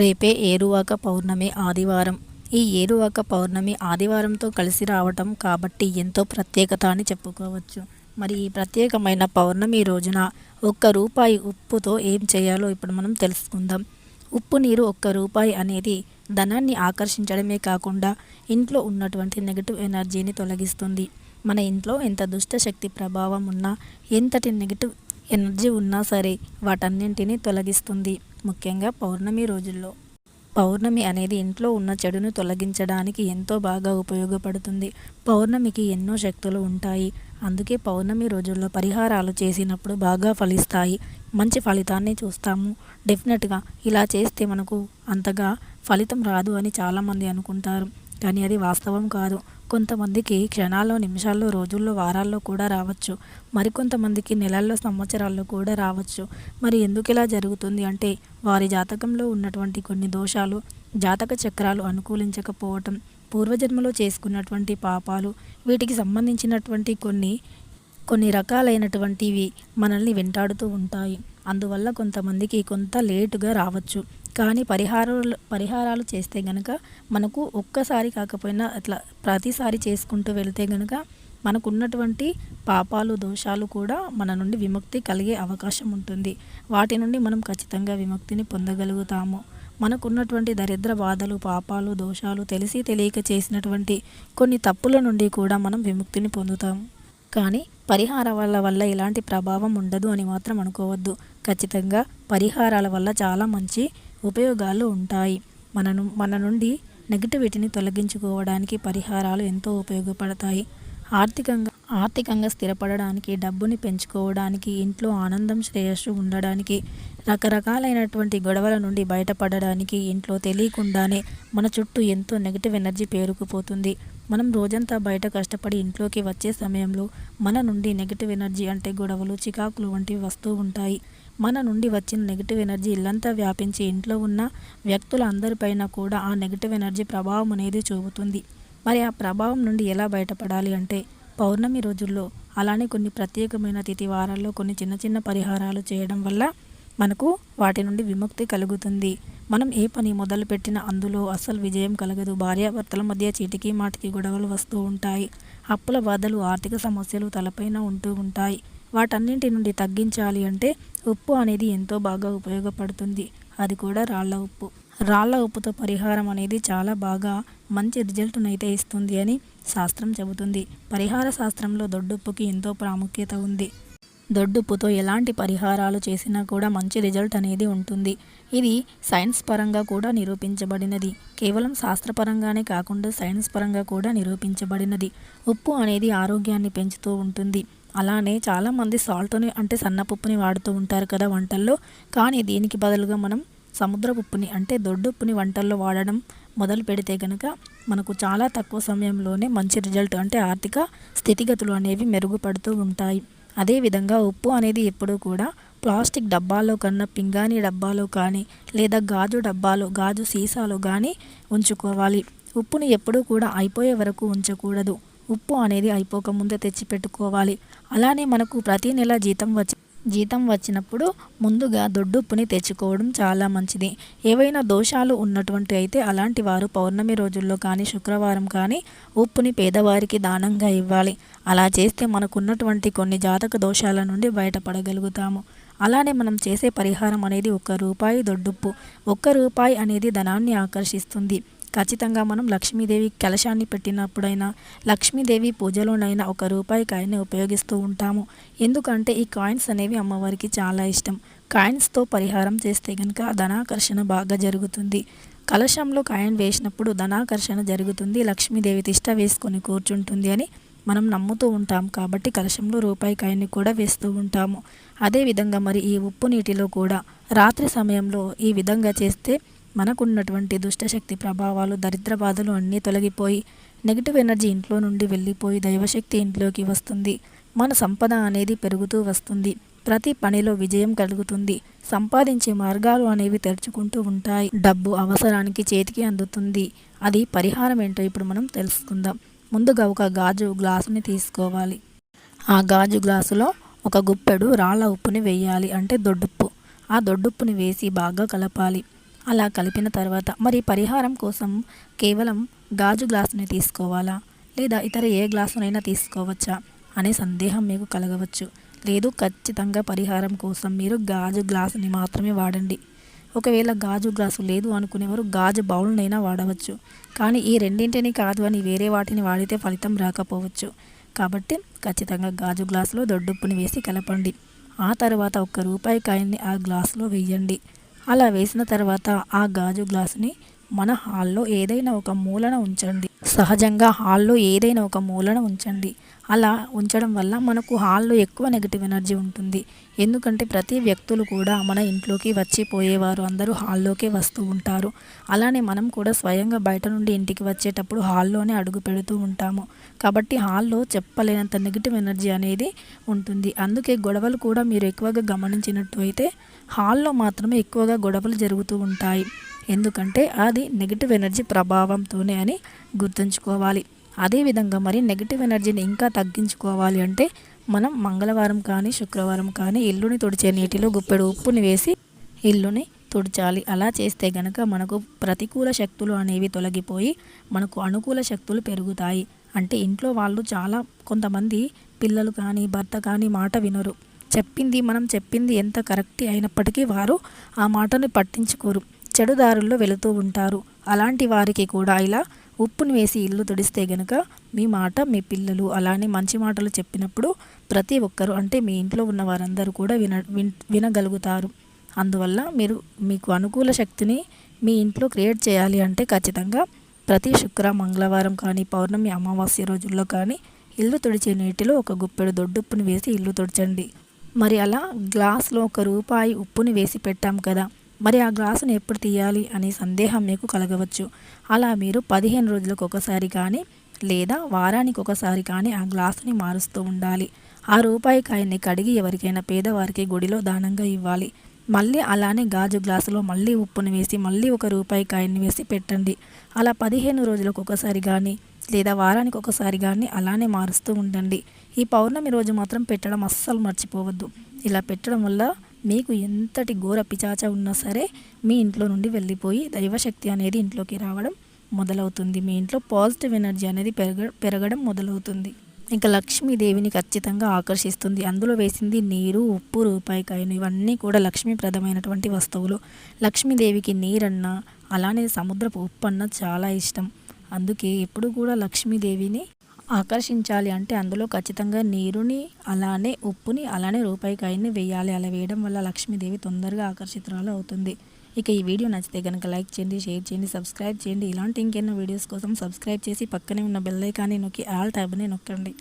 రేపే ఏరువాక పౌర్ణమి ఆదివారం. ఈ ఏరువాక పౌర్ణమి ఆదివారంతో కలిసి రావటం కాబట్టి ఎంతో ప్రత్యేకత అని చెప్పుకోవచ్చు. మరి ఈ ప్రత్యేకమైన పౌర్ణమి రోజున ఒక్క రూపాయి ఉప్పుతో ఏం చేయాలో ఇప్పుడు మనం తెలుసుకుందాం. ఉప్పు నీరు ఒక్క రూపాయి అనేది ధనాన్ని ఆకర్షించడమే కాకుండా ఇంట్లో ఉన్నటువంటి నెగిటివ్ ఎనర్జీని తొలగిస్తుంది. మన ఇంట్లో ఎంత దుష్ట శక్తి ప్రభావం ఉన్నా ఎంతటి నెగిటివ్ ఎనర్జీ ఉన్నా సరే వాటన్నింటినీ తొలగిస్తుంది. ముఖ్యంగా పౌర్ణమి రోజుల్లో. పౌర్ణమి అనేది ఇంట్లో ఉన్న చెడును తొలగించడానికి ఎంతో బాగా ఉపయోగపడుతుంది. పౌర్ణమికి ఎన్నో శక్తులు ఉంటాయి. అందుకే పౌర్ణమి రోజుల్లో పరిహారాలు చేసినప్పుడు బాగా ఫలిస్తాయి. మంచి ఫలితాన్ని చూస్తాము. డెఫినెట్గా ఇలా చేస్తే మనకు అంతగా ఫలితం రాదు అని చాలామంది అనుకుంటారు. కానీ అది వాస్తవం కాదు. కొంతమందికి క్షణాల్లో నిమిషాల్లో రోజుల్లో వారాల్లో కూడా రావచ్చు. మరికొంతమందికి నెలల్లో సంవత్సరాల్లో కూడా రావచ్చు. మరి ఎందుకు ఇలా జరుగుతుంది అంటే వారి జాతకంలో ఉన్నటువంటి కొన్ని దోషాలు జాతక చక్రాలు అనుకూలించకపోవటం పూర్వజన్మలో చేసుకున్నటువంటి పాపాలు వీటికి సంబంధించినటువంటి కొన్ని కొన్ని రకాలైనటువంటివి మనల్ని వెంటాడుతూ ఉంటాయి. అందువల్ల కొంతమందికి కొంత లేటుగా రావచ్చు. కానీ పరిహారాలు పరిహారాలు చేస్తే గనక మనకు ఒక్కసారి కాకపోయినా అట్లా ప్రతిసారి చేసుకుంటూ వెళ్తే గనక మనకున్నటువంటి పాపాలు దోషాలు కూడా మన నుండి విముక్తి కలిగే అవకాశం ఉంటుంది. వాటి నుండి మనం ఖచ్చితంగా విముక్తిని పొందగలుగుతాము. మనకున్నటువంటి దరిద్ర బాధలు పాపాలు దోషాలు తెలిసి తెలియక చేసినటువంటి కొన్ని తప్పుల నుండి కూడా మనం విముక్తిని పొందుతాము. కానీ పరిహారాల వల్ల ఎలాంటి ప్రభావం ఉండదు అని మాత్రం అనుకోవద్దు. ఖచ్చితంగా పరిహారాల వల్ల చాలా మంచి ఉపయోగాలు ఉంటాయి. మనను మన నుండి నెగిటివిటీని తొలగించుకోవడానికి పరిహారాలు ఎంతో ఉపయోగపడతాయి. ఆర్థికంగా ఆర్థికంగా స్థిరపడడానికి డబ్బుని పెంచుకోవడానికి ఇంట్లో ఆనందం శ్రేయస్సు ఉండడానికి రకరకాలైనటువంటి గొడవల నుండి బయటపడడానికి ఇంట్లో తెలియకుండానే మన చుట్టూ ఎంతో నెగిటివ్ ఎనర్జీ పేరుకుపోతుంది. మనం రోజంతా బయట కష్టపడి ఇంట్లోకి వచ్చే సమయంలో మన నుండి నెగిటివ్ ఎనర్జీ అంటే గొడవలు చికాకులు వంటివి వస్తూ ఉంటాయి. మన నుండి వచ్చిన నెగిటివ్ ఎనర్జీ ఇల్లంతా వ్యాపించి ఇంట్లో ఉన్న వ్యక్తుల అందరిపైన కూడా ఆ నెగిటివ్ ఎనర్జీ ప్రభావం అనేది చూపుతుంది. మరి ఆ ప్రభావం నుండి ఎలా బయటపడాలి అంటే పౌర్ణమి రోజుల్లో అలానే కొన్ని ప్రత్యేకమైన తిథి వారాల్లో కొన్ని చిన్న చిన్న పరిహారాలు చేయడం వల్ల మనకు వాటి నుండి విముక్తి కలుగుతుంది. మనం ఏ పని మొదలుపెట్టిన అందులో అసలు విజయం కలగదు. భార్యాభర్తల మధ్య చీటికి మాటికి గొడవలు వస్తూ ఉంటాయి. అప్పుల బాధలు ఆర్థిక సమస్యలు తలపైన ఉంటూ ఉంటాయి. వాటన్నింటి నుండి తగ్గించాలి అంటే ఉప్పు అనేది ఎంతో బాగా ఉపయోగపడుతుంది. అది కూడా రాళ్ళ ఉప్పు. రాళ్ళ ఉప్పుతో పరిహారం అనేది చాలా బాగా మంచి రిజల్ట్ను అయితే ఇస్తుంది అని శాస్త్రం చెబుతుంది. పరిహార శాస్త్రంలో దొడ్డుప్పుకి ఎంతో ప్రాముఖ్యత ఉంది. దొడ్డుప్పుతో ఎలాంటి పరిహారాలు చేసినా కూడా మంచి రిజల్ట్ అనేది ఉంటుంది. ఇది సైన్స్ పరంగా కూడా నిరూపించబడినది. కేవలం శాస్త్రపరంగానే కాకుండా సైన్స్ పరంగా కూడా నిరూపించబడినది. ఉప్పు అనేది ఆరోగ్యాన్ని పెంచుతూ ఉంటుంది. అలానే చాలామంది సాల్ట్ని అంటే సన్నపప్పుని వాడుతూ ఉంటారు కదా వంటల్లో. కానీ దీనికి బదులుగా మనం సముద్రపుప్పుని అంటే దొడ్డుప్పుని వంటల్లో వాడడం మొదలు పెడితే కనుక మనకు చాలా తక్కువ సమయంలోనే మంచి రిజల్ట్ అంటే ఆర్థిక స్థితిగతులు అనేవి మెరుగుపడుతూ ఉంటాయి. అదేవిధంగా ఉప్పు అనేది ఎప్పుడూ కూడా ప్లాస్టిక్ డబ్బాలో కన్నా పింగాణి డబ్బాలో కానీ లేదా గాజు డబ్బాలో గాజు సీసాలో కానీ ఉంచుకోవాలి. ఉప్పుని ఎప్పుడూ కూడా అయిపోయే వరకు ఉంచకూడదు. ఉప్పు అనేది అయిపోకముందే తెచ్చి పెట్టుకోవాలి అలానే మనకు ప్రతి నెల జీతం వచ్చి జీతం వచ్చినప్పుడు ముందుగా దొడ్డుప్పుని తెచ్చుకోవడం చాలా మంచిది. ఏవైనా దోషాలు ఉన్నటువంటి అయితే అలాంటి వారు పౌర్ణమి రోజుల్లో కానీ శుక్రవారం కానీ ఉప్పుని పేదవారికి దానంగా ఇవ్వాలి. అలా చేస్తే మనకున్నటువంటి కొన్ని జాతక దోషాల నుండి బయటపడగలుగుతాము. అలానే మనం చేసే పరిహారం అనేది ఒక్క రూపాయి దొడ్డుప్పు. ఒక్క రూపాయి అనేది ధనాన్ని ఆకర్షిస్తుంది. ఖచ్చితంగా మనం లక్ష్మీదేవి కలశాన్ని పెట్టినప్పుడైనా లక్ష్మీదేవి పూజలోనైనా ఒక రూపాయి కాయిన్ని ఉపయోగిస్తూ ఉంటాము. ఎందుకంటే ఈ కాయిన్స్ అనేవి అమ్మవారికి చాలా ఇష్టం. కాయిన్స్తో పరిహారం చేస్తే కనుక ధనాకర్షణ బాగా జరుగుతుంది. కలశంలో కాయిన్ వేసినప్పుడు ధనాకర్షణ జరుగుతుంది లక్ష్మీదేవి తిష్ట వేసుకొని కూర్చుంటుంది అని మనం నమ్ముతూ ఉంటాం. కాబట్టి కలశంలో రూపాయి కాయన్ని కూడా వేస్తూ ఉంటాము. అదేవిధంగా మరి ఈ ఉప్పు నీటిలో కూడా రాత్రి సమయంలో ఈ విధంగా చేస్తే మనకున్నటువంటి దుష్టశక్తి ప్రభావాలు దరిద్ర బాధలు అన్నీ తొలగిపోయి నెగిటివ్ ఎనర్జీ ఇంట్లో నుండి వెళ్ళిపోయి దైవశక్తి ఇంట్లోకి వస్తుంది. మన సంపద అనేది పెరుగుతూ వస్తుంది. ప్రతి పనిలో విజయం కలుగుతుంది. సంపాదించే మార్గాలు అనేవి తెరుచుకుంటూ ఉంటాయి. డబ్బు అవసరానికి చేతికి అందుతుంది. అది పరిహారం ఏంటో ఇప్పుడు మనం తెలుసుకుందాం. ముందుగా ఒక గాజు గ్లాసుని తీసుకోవాలి. ఆ గాజు గ్లాసులో ఒక గుప్పెడు రాళ్ళ ఉప్పుని వేయాలి. అంటే దొడ్డుప్పు. ఆ దొడ్డుప్పుని వేసి బాగా కలపాలి. అలా కలిపిన తర్వాత మరి పరిహారం కోసం కేవలం గాజు గ్లాసుని తీసుకోవాలా? లేదా ఇతర ఏ గ్లాసునైనా తీసుకోవచ్చా? అనే సందేహం మీకు కలగవచ్చు. లేదు ఖచ్చితంగా పరిహారం కోసం మీరు గాజు గ్లాసుని మాత్రమే వాడండి. ఒకవేళ గాజు గ్లాసు లేదు అనుకునేవారు గాజు బౌల్నైనా వాడవచ్చు. కానీ ఈ రెండింటిని కాదు అని వేరే వాటిని వాడితే ఫలితం రాకపోవచ్చు. కాబట్టి ఖచ్చితంగా గాజు గ్లాసులో దొడ్డుప్పుని వేసి కలపండి. ఆ తర్వాత ఒక్క రూపాయి కాయన్ని ఆ గ్లాసులో వేయండి అలా వేసిన తర్వాత ఆ గాజు గ్లాసుని మన హాల్లో ఏదైనా ఒక మూలన ఉంచండి. సహజంగా హాల్లో ఏదైనా ఒక మూలన ఉంచండి. అలా ఉంచడం వల్ల మనకు హాల్లో ఎక్కువ నెగిటివ్ ఎనర్జీ ఉంటుంది. ఎందుకంటే ప్రతి వ్యక్తులు కూడా మన ఇంట్లోకి వచ్చి పోయేవారు అందరూ హాల్లోకే వస్తూ ఉంటారు. అలానే మనం కూడా స్వయంగా బయట నుండి ఇంటికి వచ్చేటప్పుడు హాల్లోనే అడుగు పెడుతూ ఉంటాము. కాబట్టి హాల్లో చెప్పలేనంత నెగిటివ్ ఎనర్జీ అనేది ఉంటుంది. అందుకే గొడవలు కూడా మీరు ఎక్కువగా గమనించినట్టు అయితే హాల్లో మాత్రమే ఎక్కువగా గొడవలు జరుగుతూ ఉంటాయి. ఎందుకంటే అది నెగిటివ్ ఎనర్జీ ప్రభావంతోనే అని గుర్తుంచుకోవాలి. అదేవిధంగా మరి నెగిటివ్ ఎనర్జీని ఇంకా తగ్గించుకోవాలి అంటే మనం మంగళవారం కానీ శుక్రవారం కానీ ఇల్లుని తుడిచే నీటిలో గుప్పెడు ఉప్పుని వేసి ఇల్లుని తుడిచాలి. అలా చేస్తే గనక మనకు ప్రతికూల శక్తులు అనేవి తొలగిపోయి మనకు అనుకూల శక్తులు పెరుగుతాయి. అంటే ఇంట్లో వాళ్ళు చాలా కొంతమంది పిల్లలు కానీ భర్త కానీ మాట వినరు. చెప్పింది మనం చెప్పింది ఎంత కరెక్ట్ అయినప్పటికీ వారు ఆ మాటను పట్టించుకోరు. చెడుదారుల్లో వెళుతూ ఉంటారు. అలాంటి వారికి కూడా ఇలా ఉప్పుని వేసి ఇల్లు తుడిస్తే గనుక మీ మాట మీ పిల్లలు అలానే మంచి మాటలు చెప్పినప్పుడు ప్రతి ఒక్కరు అంటే మీ ఇంట్లో ఉన్న వారందరూ కూడా విన వినగలుగుతారు. అందువల్ల మీరు మీకు అనుకూల శక్తిని మీ ఇంట్లో క్రియేట్ చేయాలి అంటే ఖచ్చితంగా ప్రతి శుక్ర మంగళవారం కానీ పౌర్ణమి అమావాస్య రోజుల్లో కానీ ఇల్లు తుడిచే నీటిలో ఒక గుప్పెడు దొడ్డుప్పును వేసి ఇల్లు తుడచండి. మరి అలా గ్లాస్లో ఒక రూపాయి ఉప్పుని వేసి పెట్టాం కదా మరి ఆ గ్లాసును ఎప్పుడు తీయాలి అనే సందేహం మీకు కలగవచ్చు. అలా మీరు పదిహేను రోజులకు ఒకసారి కానీ లేదా వారానికి ఒకసారి కానీ ఆ గ్లాసుని మారుస్తూ ఉండాలి. ఆ రూపాయి కాయన్ని కడిగి ఎవరికైనా పేదవారికి గుడిలో దానంగా ఇవ్వాలి. మళ్ళీ అలానే గాజు గ్లాసులో మళ్ళీ ఉప్పుని వేసి మళ్ళీ ఒక రూపాయి కాయన్ని వేసి పెట్టండి. అలా పదిహేను రోజులకు ఒకసారి కానీ లేదా వారానికి ఒకసారి కానీ అలానే మారుస్తూ ఉండండి. ఈ పౌర్ణమి రోజు మాత్రం పెట్టడం అస్సలు మర్చిపోవద్దు. ఇలా పెట్టడం వల్ల మీకు ఎంతటి ఘోర పిచాచ ఉన్నా సరే మీ ఇంట్లో నుండి వెళ్ళిపోయి దైవశక్తి అనేది ఇంట్లోకి రావడం మొదలవుతుంది. మీ ఇంట్లో పాజిటివ్ ఎనర్జీ అనేది పెరగ పెరగడం మొదలవుతుంది. ఇంకా లక్ష్మీదేవిని ఖచ్చితంగా ఆకర్షిస్తుంది. అందులో వేసింది నీరు ఉప్పు రూపాయికాయను ఇవన్నీ కూడా లక్ష్మీప్రదమైనటువంటి వస్తువులు. లక్ష్మీదేవికి నీరన్నా అలానే సముద్రపు ఉప్పు అన్న చాలా ఇష్టం. అందుకే ఎప్పుడు కూడా లక్ష్మీదేవిని ఆకర్షించాలి అంటే అందులో ఖచ్చితంగా నీరుని అలానే ఉప్పుని అలానే రూపాయి కాయని వేయాలి. అలా వేయడం వల్ల లక్ష్మీదేవి తొందరగా ఆకర్షితురాలు అవుతుంది. ఇక ఈ వీడియో నచ్చితే కనుక లైక్ చేయండి షేర్ చేయండి సబ్స్క్రైబ్ చేయండి. ఇలాంటి ఇంకెన్నో వీడియోస్ కోసం సబ్స్క్రైబ్ చేసి పక్కనే ఉన్న బెల్ ఐకాన్ని నొక్కి ఆల్ ట్యాబ్ని నొక్కండి.